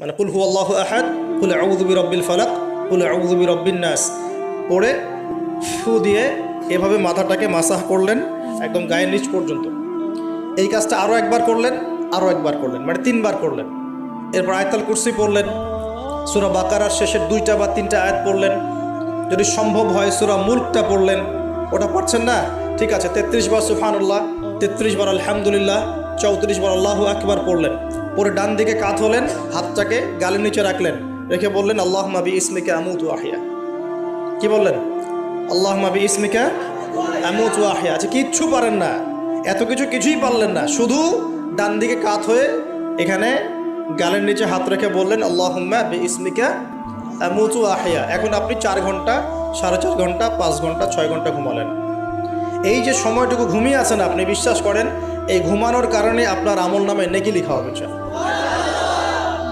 মানে কুল হু আল্লাহ আহাদ, কুল আউদুবি রব্বিল ফালাক, কুল আউদুবি রব্বিন নাস। পড়ে ফু দিয়ে এভাবে মাথাটাকে মাসাহ করলেন একদম গায়ের নিচ পর্যন্ত। এই কাজটা আরও একবার করলেন আরও একবার করলেন মানে তিনবার করলেন। এরপর আয়তাল কুরসি পড়লেন, সুরা বাকারার শেষের দুইটা বা তিনটা আয়াত পড়লেন। যদি সম্ভব হয় সুরা মুল্কটা পড়লেন, ওটা পড়ছেন না? ঠিক আছে, তেত্রিশ বার সুফানুল্লাহ তেত্রিশ বার আলহামদুলিল্লাহ, চৌত্রিশ বার আল্লাহ একবার পড়লেন। পরে ডান দিকে কাত হলেন, হাতটাকে গালের নিচে রাখলেন, রেখে বললেন আল্লাহ মাবি ইসমিকা আমুতু আহিয়া। কি বললেন? আল্লাহ মাবি ইসমিকা আমুতু আহিয়া। আচ্ছা কিচ্ছু পারেন না। এত কিছু কিছুই পারলেন না। শুধু ডান দিকে কাত হয়ে এখানে গালের নিচে হাত রেখে বললেন আল্লাহ বি ইসমিকা আমুতু আহিয়া। এখন আপনি চার ঘণ্টা, সাড়ে চার ঘণ্টা, পাঁচ ঘণ্টা, ছয় ঘণ্টা ঘুমালেন। এই যে সময়টুকু ঘুমিয়ে আছেন আপনি, বিশ্বাস করেন এই ঘুমানোর কারণে আপনার আমল নামে নেকি লিখা হবে।